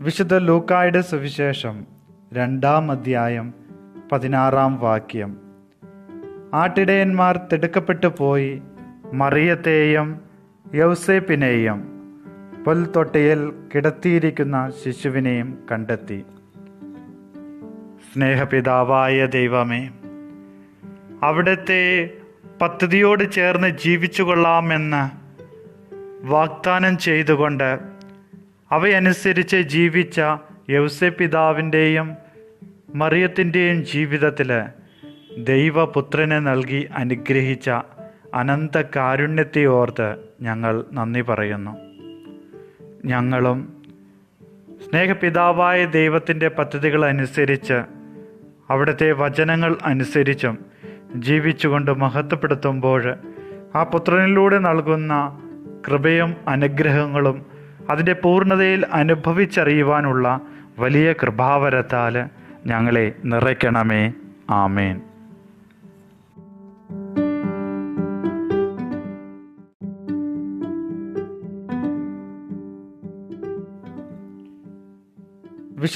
വിശുദ്ധ ലൂക്കായുടെ സുവിശേഷം രണ്ടാം അധ്യായം പതിനാറാം വാക്യം. ആട്ടിടയന്മാർ തിടുക്കപ്പെട്ടു പോയി മറിയത്തെയും യൗസേപ്പിനെയും പുൽത്തൊട്ടിയിൽ കിടത്തിയിരിക്കുന്ന ശിശുവിനെയും കണ്ടെത്തി. സ്നേഹപിതാവായ ദൈവമേ അവിടുത്തെ പദ്ധതിയോട് ചേർന്ന് ജീവിച്ചു കൊള്ളാമെന്ന് വാഗ്ദാനം ചെയ്തുകൊണ്ട് അവയനുസരിച്ച് ജീവിച്ച യൗസെ പിതാവിന്റെയും മറിയത്തിന്റെയും ജീവിതത്തിൽ ദൈവപുത്രനെ നൽകി അനുഗ്രഹിച്ച അനന്ത കാരുണ്യത്തെ ഓർത്ത് ഞങ്ങൾ നന്ദി പറയുന്നു. ഞങ്ങളും സ്നേഹപിതാവായ ദൈവത്തിന്റെ പദ്ധതികൾ അനുസരിച്ച് അവിടുത്തെ വചനങ്ങൾ അനുസരിച്ചും ജീവിച്ചുകൊണ്ട് മഹത്വപ്പെടുത്തുമ്പോൾ ആ പുത്രനിലൂടെ നൽകുന്ന കൃപയും അനുഗ്രഹങ്ങളും അതിന്റെ പൂർണതയിൽ അനുഭവിച്ചറിയുവാനുള്ള വലിയ കൃപാവരത്താൽ ഞങ്ങളെ നിറയ്ക്കണമേ. ആമേൻ.